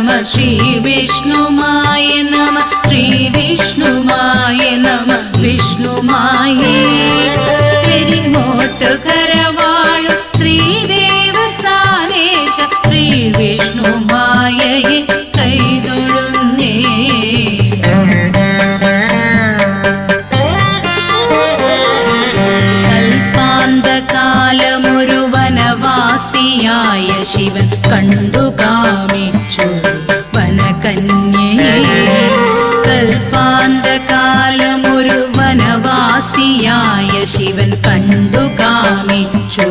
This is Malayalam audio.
ശ്രീ വിഷ്ണുമായ നമ ശ്രീ വിഷ്ണുമായ നമ വിഷ്ണുമായേ പെരിങ്ങോട്ട് കരവാഴും ശ്രീദേവസ്ഥാനേശ ശ്രീ വിഷ്ണുമായയെ കൈതൊഴുന്നേ വനവാസിയായ ശിവൻ കണ്ടു കാലമൊരു വനവാസിയായ ശിവൻ കണ്ടുകാമിച്ചു